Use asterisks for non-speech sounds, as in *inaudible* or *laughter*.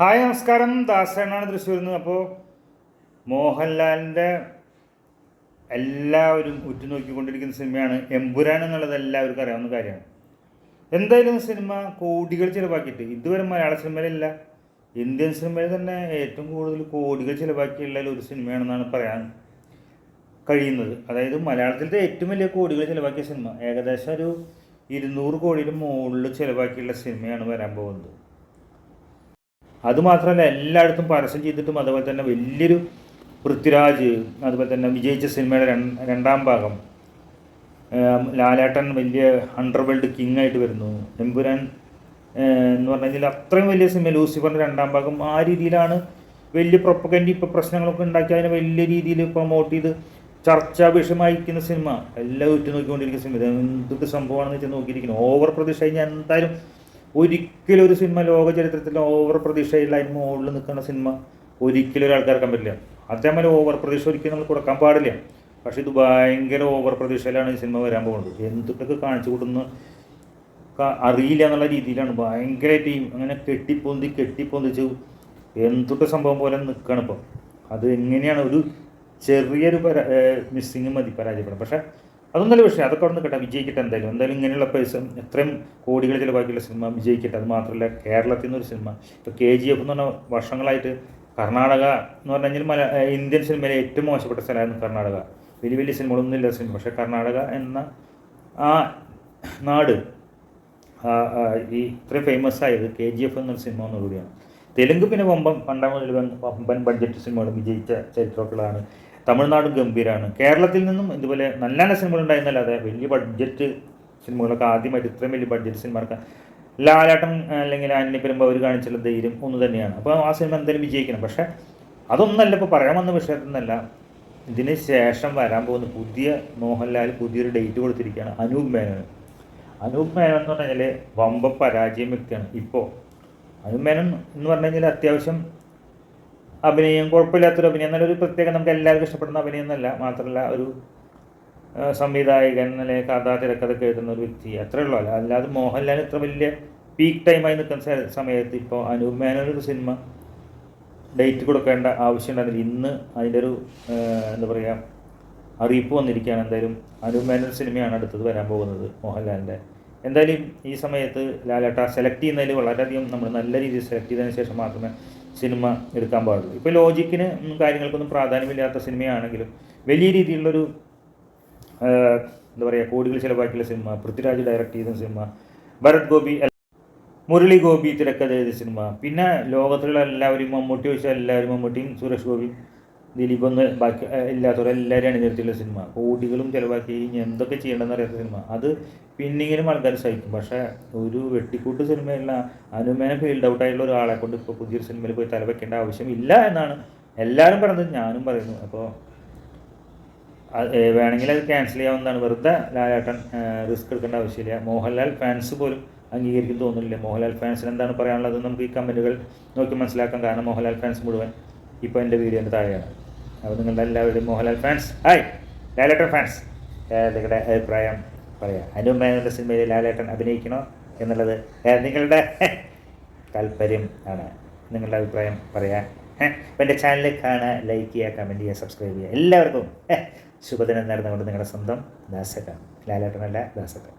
Hi നമസ്കാരം. ദാസനാണ് തൃശ്ശൂരിൽ നിന്ന്. അപ്പോൾ മോഹൻലാലിന്റെ എല്ലാവരും ഉറ്റുനോക്കിക്കൊണ്ടിരിക്കുന്ന സിനിമയാണ് എമ്പുരാൻ എന്നുള്ളത് എല്ലാവർക്കും അറിയാവുന്ന കാര്യമാണ്. എന്തായാലും സിനിമ കോടികൾ ചിലവാക്കിയിട്ട് ഇതുവരെ മലയാള സിനിമയിലില്ല. ഇന്ത്യൻ സിനിമയിൽ തന്നെ ഏറ്റവും കൂടുതൽ കോടികൾ ചിലവാക്കിയുള്ള ഒരു സിനിമയാണെന്നാണ് പറയാൻ കഴിയുന്നത്. അതായത് മലയാളത്തിലത്തെ ഏറ്റവും വലിയ കോടികൾ ചിലവാക്കിയ സിനിമ ഏകദേശം ഒരു ഇരുന്നൂറ് കോടിയുടെ മുകളിൽ ചിലവാക്കിയുള്ള സിനിമയാണ് വരാൻ പോകുന്നത്. അതുമാത്രമല്ല എല്ലായിടത്തും പരസ്യം ചെയ്തിട്ടും അതുപോലെ തന്നെ വലിയൊരു പൃഥ്വിരാജ് അതുപോലെ തന്നെ വിജയിച്ച സിനിമയുടെ രണ്ടാം ഭാഗം ലാലേട്ടൻ വലിയ അണ്ടർവേൾഡ് കിങ് ആയിട്ട് വരുന്നു. എമ്പുരാൻ എന്ന് പറഞ്ഞു കഴിഞ്ഞാൽ അത്രയും വലിയ സിനിമ ലൂസിഫറിന്റെ രണ്ടാം ഭാഗം ആ രീതിയിലാണ് വലിയ പ്രൊപ്പഗൻഡി ഇപ്പോൾ പ്രശ്നങ്ങളൊക്കെ ഉണ്ടാക്കി അതിനെ വലിയ രീതിയിൽ പ്രൊമോട്ട് ചെയ്ത് ചർച്ചാ വിഷയമായിരിക്കുന്ന സിനിമ. എല്ലാം ഉറ്റുനോക്കിക്കൊണ്ടിരിക്കുന്ന സിനിമ. എന്തൊക്കെ സംഭവമാണെന്ന് വെച്ചാൽ നോക്കിയിരിക്കുന്നു. ഓവർ പ്രതീക്ഷ കഴിഞ്ഞാൽ എന്തായാലും ഒരിക്കലും ഒരു സിനിമ ലോക ചരിത്രത്തിൽ ഓവർ പ്രതീക്ഷയില്ല അതിന് മുകളിൽ നിൽക്കുന്ന സിനിമ ഒരിക്കലും ഒരാൾക്ക് ഇറക്കാൻ പറ്റില്ല അതേമാതിരി ഓവർ പ്രതീക്ഷ ഒരിക്കലും നമ്മൾ കൊടുക്കാൻ പാടില്ല. പക്ഷേ ഇത് ഭയങ്കര ഓവർ പ്രതീക്ഷയിലാണ് ഈ സിനിമ വരാൻ പോകുന്നത്. എന്തൊക്കെ കാണിച്ചു കൊടുക്കുന്ന അറിയില്ല എന്നുള്ള രീതിയിലാണ് ഭയങ്കരമായിട്ട് ടീം അങ്ങനെ കെട്ടിപ്പൊന്തി കെട്ടിപ്പൊന്തിച്ച് എന്തൊക്കെ സംഭവം പോലെ നിൽക്കണം ഇപ്പം. അത് എങ്ങനെയാണ്? ഒരു ചെറിയൊരു പരാ മിസ്സിങ് മതി പരാജയപ്പെടാം പക്ഷേ അതൊന്നല്ല വിഷയം അതൊക്കെ അവിടെ നിൽക്കട്ടെ വിജയിക്കട്ടെ എന്തായാലും. എന്തായാലും ഇങ്ങനെയുള്ള പൈസ എത്രയും കോടികൾ ചിലവാക്കിയുള്ള സിനിമ വിജയിക്കട്ടെ. അത് മാത്രമല്ല കേരളത്തിൽ നിന്നൊരു സിനിമ ഇപ്പോൾ കെ ജി എഫ് എന്ന് പറഞ്ഞാൽ വർഷങ്ങളായിട്ട് കർണാടക എന്ന് പറഞ്ഞു കഴിഞ്ഞാൽ മല ഇന്ത്യൻ സിനിമയിലെ ഏറ്റവും മോശപ്പെട്ട സ്ഥലമായിരുന്നു കർണാടക. വലിയ വലിയ സിനിമകളൊന്നും ഇല്ല സിനിമ പക്ഷേ കർണാടക എന്ന ആ നാട് ഈ ഇത്രയും ഫേമസ് ആയത് കെ ജി എഫ് എന്നൊരു സിനിമ എന്നുള്ളതാണ് തെലുങ്ക് പിന്നെ വമ്പം പണ്ടാമതിൽ വമ്പൻ ബഡ്ജറ്റ് സിനിമകൾ വിജയിച്ച ചരിത്രങ്ങളാണ് തമിഴ്നാടും ഗംഭീരമാണ് കേരളത്തിൽ നിന്നും ഇതുപോലെ നല്ല നല്ല സിനിമകൾ ഉണ്ടായിരുന്നല്ലാതെ വലിയ ബഡ്ജറ്റ് സിനിമകളൊക്കെ ആദ്യമായിട്ട് ഇത്രയും വലിയ ബഡ്ജറ്റ് സിനിമകൾക്ക് ലാലാട്ടം അല്ലെങ്കിൽ ആന്റണി പെരുമ്പ അവർ കാണിച്ചുള്ള ധൈര്യം ഒന്ന് തന്നെയാണ്. അപ്പോൾ ആ സിനിമ എന്തായാലും വിജയിക്കണം. പക്ഷേ അതൊന്നല്ല ഇപ്പോൾ പറയാമെന്ന വന്ന വിഷയത്തിൽ നിന്നല്ല ഇതിന് ശേഷം വരാൻ പോകുന്ന പുതിയ മോഹൻലാൽ പുതിയൊരു ഡേറ്റ് കൊടുത്തിരിക്കുകയാണ് അനൂപ് മേനോന്. അനൂപ് മേനോൻ എന്ന് പറഞ്ഞാൽ വമ്പ പരാജയം വ്യക്തിയാണ്. ഇപ്പോൾ അനൂപ് മേനോൻ എന്ന് പറഞ്ഞു കഴിഞ്ഞാൽ അത്യാവശ്യം അഭിനയം കുഴപ്പമില്ലാത്തൊരു അഭിനയം എന്നാലൊരു പ്രത്യേകം നമുക്ക് എല്ലാവർക്കും ഇഷ്ടപ്പെടുന്ന അഭിനയം എന്നല്ല മാത്രമല്ല ഒരു സംവിധായകൻ അല്ലെങ്കിൽ കഥ തിരക്കഥയൊക്കെ എഴുതുന്ന ഒരു വ്യക്തി അത്രേ ഉള്ളൂ. അല്ല അല്ലാതെ മോഹൻലാൽ ഇത്ര വലിയ പീക്ക് ടൈമായി നിൽക്കുന്ന സമയത്ത് ഇപ്പോൾ അനൂപ് മേനോനൊരു സിനിമ ഡേറ്റ് കൊടുക്കേണ്ട ആവശ്യം ഉണ്ടായിരുന്നില്ല. ഇന്ന് അതിന്റെ ഒരു എന്താ പറയുക അറിയിപ്പ് വന്നിരിക്കുകയാണ്. എന്തായാലും അനൂപ് മേനോൻ സിനിമയാണ് അടുത്തത് വരാൻ പോകുന്നത് മോഹൻലാലിന്റെ. എന്തായാലും ഈ സമയത്ത് ലാലേട്ട സെലക്ട് ചെയ്യുന്നതിൽ വളരെയധികം നമ്മൾ നല്ല രീതിയിൽ സെലക്ട് ചെയ്തതിന് ശേഷം മാത്രമേ സിനിമ എടുക്കാൻ പാടുള്ളൂ. ഇപ്പോൾ ലോജിക്കിന് കാര്യങ്ങൾക്കൊന്നും പ്രാധാന്യമില്ലാത്ത സിനിമയാണെങ്കിലും വലിയ രീതിയിലുള്ളൊരു എന്താ പറയുക കോടികൾ ചിലവാക്കിയുള്ള സിനിമ പൃഥ്വിരാജ് ഡയറക്റ്റ് ചെയ്ത സിനിമ ഭരത് ഗോപി മുരളി ഗോപി തിരക്കഥ ചെയ്ത സിനിമ പിന്നെ ലോകത്തിലുള്ള എല്ലാവരും മമ്മൂട്ടി വെച്ചാൽ എല്ലാവരും മമ്മൂട്ടിയും സുരേഷ് ഗോപിയും ദിലീപ് ഒന്ന് ബാക്കി ഇല്ലാത്തവരെ എല്ലാവരും അണിനിരത്തിയുള്ള സിനിമ. കോടികളും ചിലവാക്കി എന്തൊക്കെ ചെയ്യണമെന്ന് അറിയാത്ത സിനിമ. അത് പിന്നെങ്കിലും ആൾക്കാർ സഹിക്കും. പക്ഷേ ഒരു വെട്ടിക്കൂട്ട് സിനിമയല്ല അനുമേനെ ഫീൽഡ് ഔട്ട് ആയിട്ടുള്ള ഒരാളെ കൊണ്ട് ഇപ്പോൾ പുതിയൊരു സിനിമയിൽ പോയി തല വെക്കേണ്ട ആവശ്യമില്ല എന്നാണ് എല്ലാവരും പറയുന്നത് ഞാനും പറയുന്നു. അപ്പോൾ വേണമെങ്കിൽ അത് ക്യാൻസൽ ചെയ്യാവുന്നതാണ്. വെറുതെ ലാലേട്ടൻ റിസ്ക് എടുക്കേണ്ട ആവശ്യമില്ല. മോഹൻലാൽ ഫാൻസ് പോലും അംഗീകരിക്കും തോന്നുന്നില്ല. മോഹൻലാൽ ഫാൻസിന് എന്താണ് പറയാനുള്ളത് നമുക്ക് ഈ കമന്റുകൾ നോക്കി മനസ്സിലാക്കാം. കാരണം മോഹൻലാൽ ഫാൻസ് മുഴുവൻ ഇപ്പോൾ എന്റെ വീഡിയോന്റെ താഴെയാണ്. അപ്പോൾ നിങ്ങളുടെ എല്ലാവരും Mohanlal fans hi Lalettan fans നിങ്ങളുടെ അഭിപ്രായം പറയാം. അനുമേനയുടെ സിനിമയിൽ ലാലേട്ടൻ അഭിനയിക്കണോ എന്നുള്ളത് നിങ്ങളുടെ *laughs* താല്പര്യം ആണ്. നിങ്ങളുടെ അഭിപ്രായം പറയാം. അപ്പോൾ എന്റെ ചാനൽ കാണുക ലൈക്ക് ചെയ്യുക കമന്റ് ചെയ്യുക സബ്സ്ക്രൈബ് ചെയ്യുക. എല്ലാവർക്കും ശുഭദിനം നേർന്നുകൊണ്ട് നിങ്ങളുടെ സ്വന്തം ദാസക്ക ലാലേട്ടനല്ല ദാസക്ക